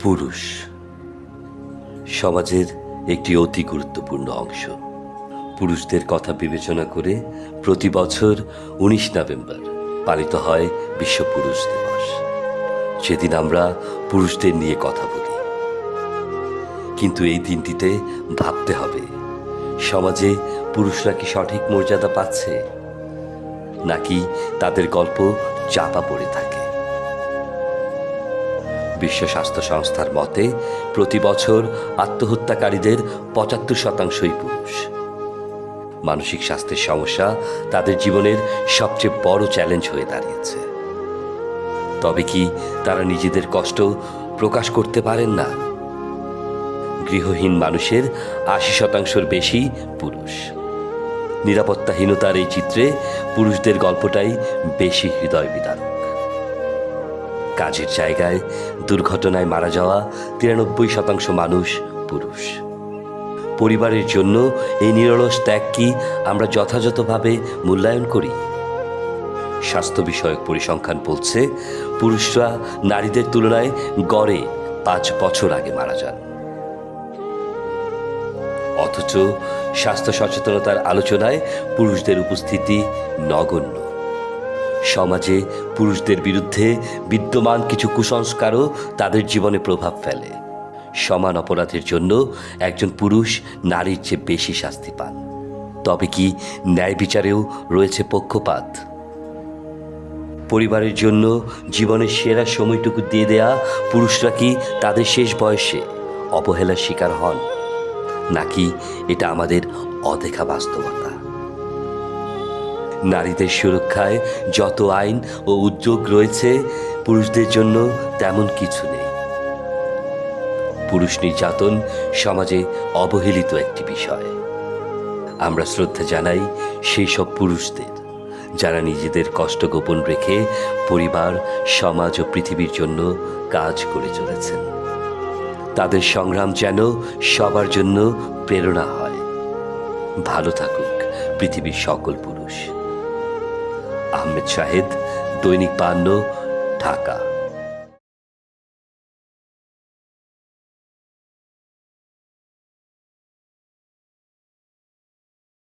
পুরুষ। সমাজের একটি অতি গুরুত্বপূর্ণ অংশ। পুরুষদের কথা বিবেচনা করে প্রতি বছর উনিশ নভেম্বর পালিত হয় বিশ্ব পুরুষ দিবস। সেদিন আমরা পুরুষদের নিয়ে কথা বলি। কিন্তু এই দিনটিতে ভাবতে হবে, সমাজে পুরুষরা কি সঠিক মর্যাদা পাচ্ছে? নাকি তাদের গল্প চাপা পড়ে থাকে? বিশ্ব স্বাস্থ্য সংস্থার মতে, প্রতি বছর আত্মহত্যাকারীদের পঁচাত্তর শতাংশই পুরুষ। মানসিক স্বাস্থ্যের সমস্যা তাদের জীবনের সবচেয়ে বড় চ্যালেঞ্জ হয়ে দাঁড়িয়েছে। তবে কি তারা নিজেদের কষ্ট প্রকাশ করতে পারেন না? গৃহহীন মানুষের আশি শতাংশের বেশি পুরুষ। নিরাপত্তাহীনতার এই চিত্রে পুরুষদের গল্পটাই বেশি হৃদয় বিদারক কাজের জায়গায় দুর্ঘটনায় মারা যাওয়া তিরানব্বই শতাংশ মানুষ পুরুষ। পরিবারের জন্য এই নিরলস ত্যাগ কি আমরা যথাযথভাবে মূল্যায়ন করি? স্বাস্থ্য বিষয়ক পরিসংখ্যান বলছে, পুরুষরা নারীদের তুলনায় গড়ে পাঁচ বছর আগে মারা যান। অথচ স্বাস্থ্য সচেতনতার আলোচনায় পুরুষদের উপস্থিতি নগণ্য। সমাজে পুরুষদের বিরুদ্ধে বিদ্যমান কিছু কুসংস্কারও তাদের জীবনে প্রভাব ফেলে। সমান অপরাধের জন্য একজন পুরুষ নারীর চেয়ে বেশি শাস্তি পান। তবে কি ন্যায় বিচারেও রয়েছে পক্ষপাত? পরিবারের জন্য জীবনের সেরা সময়টুকু দিয়ে দেয়া পুরুষরা কি তাদের শেষ বয়সে অবহেলার শিকার হন? নাকি এটা আমাদের অদেখা বাস্তবতা? নারীদের সুরক্ষায় যত আইন ও উদ্যোগ রয়েছে, পুরুষদের জন্য তেমন কিছু নেই। পুরুষ নির্যাতন সমাজে অবহেলিত একটি বিষয়। আমরা শ্রদ্ধা জানাই সেই সব পুরুষদের, যারা নিজেদের কষ্ট গোপন রেখে পরিবার, সমাজ ও পৃথিবীর জন্য কাজ করে চলেছেন। তাদের সংগ্রাম যেন সবার জন্য প্রেরণা হয়। ভালো থাকুক পৃথিবীর সকল পুরুষ। আহমেদ শাহেদ দৈনিক পান্ন ঢাকা।